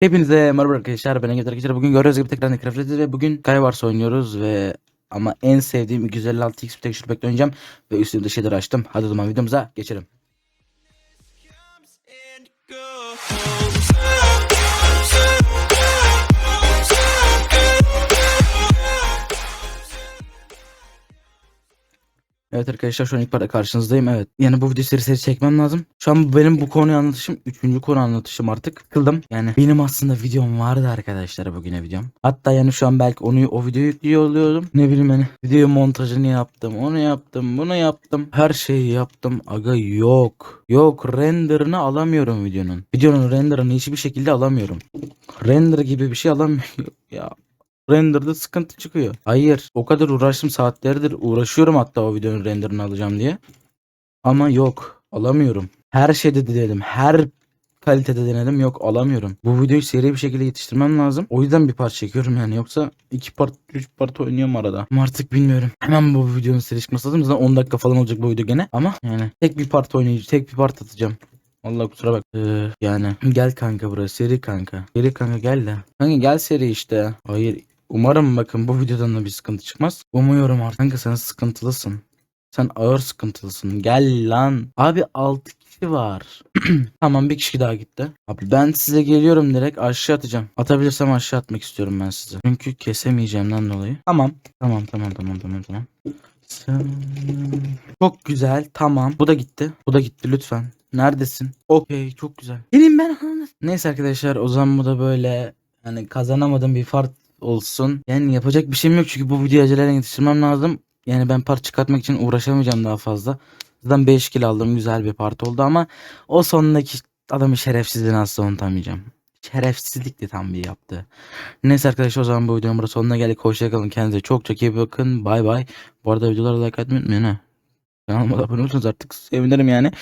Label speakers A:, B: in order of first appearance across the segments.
A: Hepinize merhaba arkadaşlar ben Engin arkadaşlar bugün görüyoruz gibi tekrar Minecraft ve bugün Skywars oynuyoruz ve ama en sevdiğim 256 x Texture Pack'te oynayacağım ve üstümde şeyleri açtım. Hadi o zaman videomuza geçelim. Evet arkadaşlar şu an ilk parça karşınızdayım evet. Yani bu video serisi çekmem lazım. Şu an benim bu konuyu anlatışım. Üçüncü konu anlatışım artık. Sıkıldım. Yani benim aslında videom vardı arkadaşlar bugüne videom. Hatta yani şu an belki onu o videoyu yüklüyor oluyordum. Ne bileyim hani video montajını yaptım. Onu yaptım. Bunu yaptım. Her şeyi yaptım. Aga yok. Yok renderını alamıyorum videonun. Videonun renderını hiçbir şekilde alamıyorum. Render gibi bir şey alamıyorum. ya renderda sıkıntı çıkıyor. Hayır o kadar uğraştım saatlerdir uğraşıyorum hatta o videonun renderini alacağım diye. Ama yok alamıyorum. Her şeyde denedim. Her kalitede denedim yok alamıyorum. Bu videoyu seri bir şekilde yetiştirmem lazım. O yüzden bir part çekiyorum yani yoksa iki part üç part oynuyorum arada. Ama artık bilmiyorum. Hemen bu videonun seri çıkması lazım. Zaten 10 dakika falan olacak bu video gene. Ama yani tek bir part oynayacağım. Tek bir part atacağım. Vallahi kusura bak. Ee, yani gel kanka buraya seri kanka. Seri kanka gel de. Kanka gel seri işte. Hayır Umarım bakın bu videodan da bir sıkıntı çıkmaz. Umuyorum artık. Kanka sen sıkıntılısın. Sen ağır sıkıntılısın. Gel lan. Abi 6 kişi var. tamam bir kişi daha gitti. Abi ben size geliyorum direkt aşağı atacağım. Atabilirsem aşağı atmak istiyorum ben size. Çünkü kesemeyeceğimden dolayı. Tamam. Tamam tamam tamam tamam tamam. Çok güzel. Tamam. Bu da gitti. Bu da gitti lütfen. Neredesin? Okey çok güzel. Gelin ben. Neyse arkadaşlar o zaman bu da böyle hani kazanamadığım bir fart olsun. Yani yapacak bir şeyim yok çünkü bu videoyu aceleden yetiştirmem lazım. Yani ben part çıkartmak için uğraşamayacağım daha fazla. Zaten 5 kill aldım güzel bir part oldu ama o sonundaki adamı şerefsizliğini asla unutamayacağım. Şerefsizlikti tam bir yaptı. Neyse arkadaşlar o zaman bu videonun burada sonuna geldik. Hoşçakalın kendinize çok çok iyi bakın. Bay bay. Bu arada videolara like atmayı unutmayın ha. Kanalıma abone olursanız artık sevinirim yani.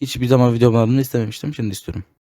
A: Hiçbir zaman videolarımı istememiştim. Şimdi istiyorum.